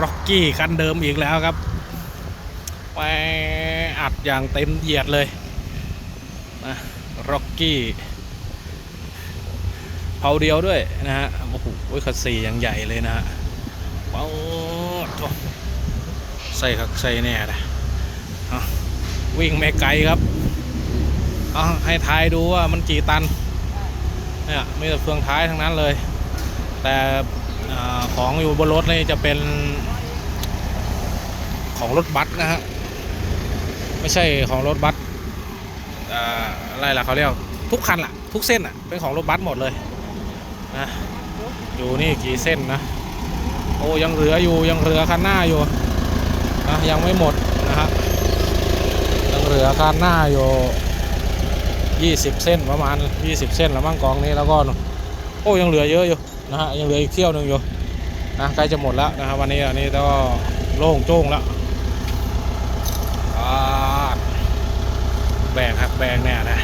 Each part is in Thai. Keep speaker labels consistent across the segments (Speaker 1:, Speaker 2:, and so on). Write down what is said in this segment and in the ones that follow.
Speaker 1: ร็อกกี้คันเดิมอีกแล้วครับไปอัดอย่างเต็มเหยียดเลยนะร็อกกี้เผาเดียวด้วยนะฮะโอ้โหคัสซีอย่างใหญ่เลยนะฮะว้าวโถ่ใส่คักใส่แน่นะวิ่งไม่ไกลครับเอาให้ทายดูว่ามันกี่ตันเนี่ยมีแต่เฟืองท้ายทั้งนั้นเลย แต่ อของอยู่บนรถนี่จะเป็นของรถบัสนะฮะ ไม่ใช่ของรถบัสอ่าอะไรล่ะเขาเรียกทุกคันล่ะ ทุกเส้นอะเป็นของรถบัสหมดเลยนะอยู่นี่กี่เส้นนะโอ้ยังเหลืออยู่ยังเหลือคันหน้าอยู่นะยังไม่หมดนะฮะยังเหลือคันหน้าอยู่20เส้นประมาณ20เส้นแล้วมั่งกองนี้แล้วก็โอ้ยังเหลือเยอะอยู่ นะฮะยังเหลืออีกเที่ยวหนึ่งอยู่นะใกล้จะหมดแล้วนะครับวันนี้อันนี้ก็โล่งโจ้งแล้วแบกครับแบกแน่นะ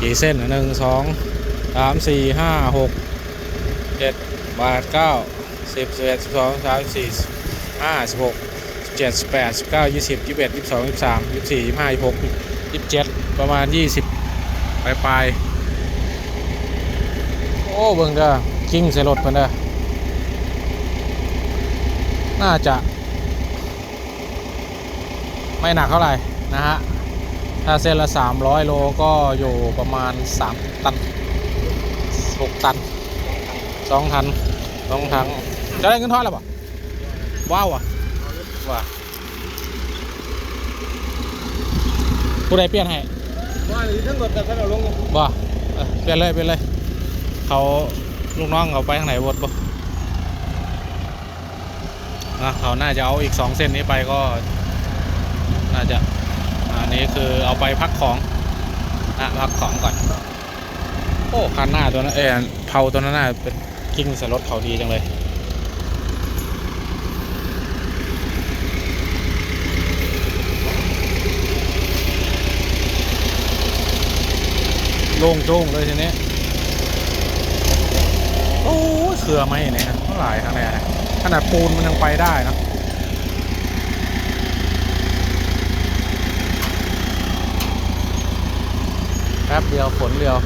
Speaker 1: กี่เส้นหนึ่งสองสามสี่ห้าหกเจ็ดแปดเก้าสิบสิบเอ็ดสิบสองสิบสามสิบสี่สิบห้าสิบหกสิบเจ็ดสิบแปดสิบเก้ายี่สิบยี่สิบเอ็ดยี่สิบสองยี่สิบสามยี่สิบสี่ยี่สิบห้ายี่สิบหกยี่สิบเจ็ดประมาณยี่สิบ ลายปลายๆโอ้เบิ่งเด้อกิ้งใส่รถเพิ่นเด้อน่าจะ ไม่หนักเท่าไหร่นะฮะ ถ้าเส้นละ 300 โลก็อยู่ประมาณ 3 ตัน 6 ตัน2ตัน2ถังจะได้เงินเท่าไหร่ปะว้าวอะว้าผู้ใดเปลี่ยนให้
Speaker 2: ว่าหรือทั้งหมดแต่เราลง
Speaker 1: บ่เปลี่ยนเลยเปลี่ยนเลยเขาลูกน้องเขาไปทางไหนวดบ่นะเขาน่าจะเอาอีกสองเส้นนี้ไปก็ น่าจะอันนี้คือเอาไปพักของนะพักของก่อน โอ้คันหน้าตัวนั้นเออเผาตัวนั้นน่าเป็นกิ้งใส่รถเขาดีจังเลย งโจ้งเลยทีนี้โอ้เขื่อไหมเนี่ยเท่าไหร่ทางไหนขนาดปูนมันยังไปได้นะแป๊บเดียวฝนเดียว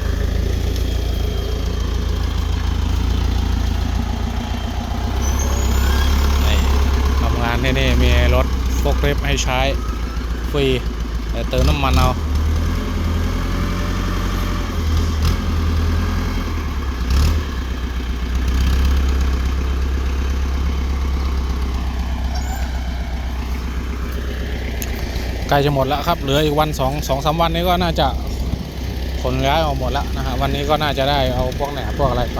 Speaker 1: ทำงานนี่นี่มีรถฟกเรฟให้ใช้ ฟรีแต่เติมน้ำมันเอา ใกล้จะหมดแล้วครับเหลืออีกวันสองสองสามวันนี้ก็น่าจะขนย้ายออกหมดแล้วนะฮะวันนี้ก็น่าจะได้เอาพวกแหนพวกอะไรไป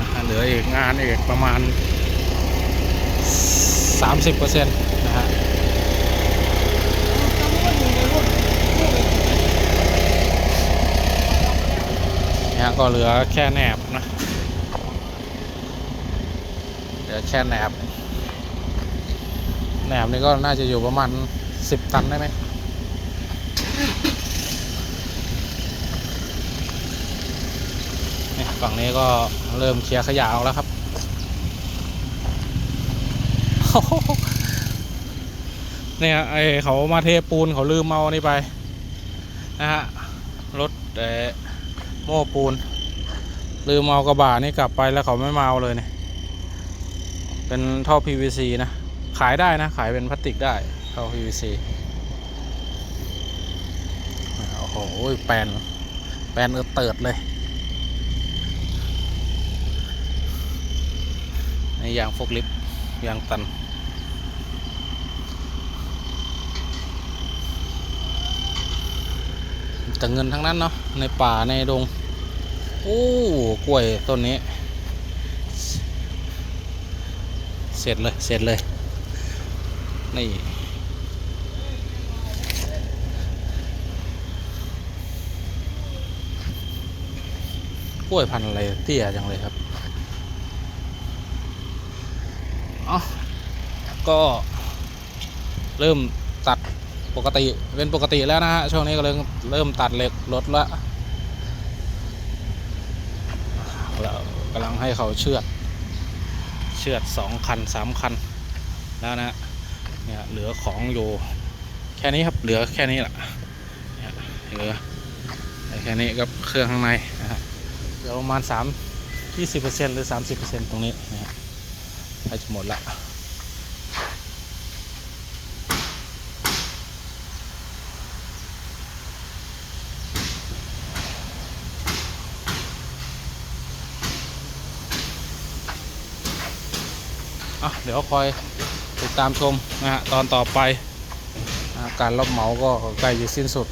Speaker 1: นะฮะเหลืออีกงานอีกประมาณ 30%นะฮะเนี่ยก็เหลือแค่แหนบนะเหลือแค่แหนบแหนบนี่ก็น่าจะอยู่ประมาณ สิบตันได้ไหมนี่ฝั่งนี้ก็เริ่มเคลียร์ขยะออกแล้วครับ เนี่ยไอเขามาเทปูนเขาลืมเอานี่ไป นะฮะ รถแต่โม้ปูน ลืมเอากระบะนี่กลับไปแล้วเขาไม่เอาเลยเนี่ย เป็นท่อ PVC นะ ขายได้นะ ขายเป็นพลาสติกได้ ท่อ PVC โอ้โห แปลนแปลนเออเติดเลยในยางฟกลิฟยางตัน แต่เงินทั้งนั้นเนาะ ในป่าในดง โอ้ กล้วยต้นนี้ เสร็จเลย เสร็จเลย นี่ ล้วยพันธุ์อะไรเตี้ยจังเลยครับอ๋อก็เริ่มตัดปกติเป็นปกติแล้วนะฮะช่วงนี้ก็เริ่มเริ่มตัดเหล็กรถละแล้วงให้เขาเชือด เชือดสองคันสามคัน แล้วนะเนี่ยเหลือของอยู่แค่นี้ครับเหลือแค่นี้แหละเหลือแค่นี้กับเครื่องข้างใน เหลือประมาณสามยี่สิบเปอร์เซ็นต์หรือสามสิบเปอร์เซ็นต์ตรงนี้นะฮะใกล้จะหมดละอะเดี๋ยวคอยติดตามชมนะฮะตอนต่อไปการรับเหมาก็ใกล้จะสิ้นสุด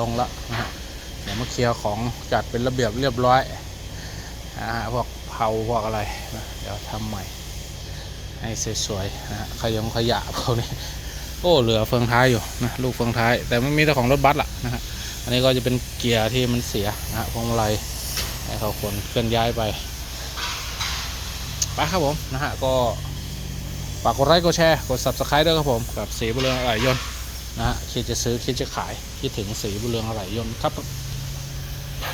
Speaker 1: ลงละนะฮะเดี๋ยวมาเคลียร์ของจัดเป็นระเบียบเรียบร้อย นะฮะพวกเผาพวกอะไรนะเดี๋ยวทำใหม่ ให้สวยๆนะขยงขยะพวกนี้โอ้เหลือเฟืองท้ายอยู่นะลูกเฟืองท้าย แต่ไม่มีแต่ของรถบัสล่ะนะฮะอันนี้ก็จะเป็นเกียร์ที่มันเสียนะฮะพวงมาลัยให้เขาขนเคลื่อนย้ายไปไปครับผมนะฮะก็ฝากกดไลค์กดแชร์กด subscribe ด้วยครับผมกับสีบุเรืองอะไหล่ยนนะฮะคิดจะซื้อคิดจะขายคิดถึงสีบุเรืองอะไหล่ยนครับ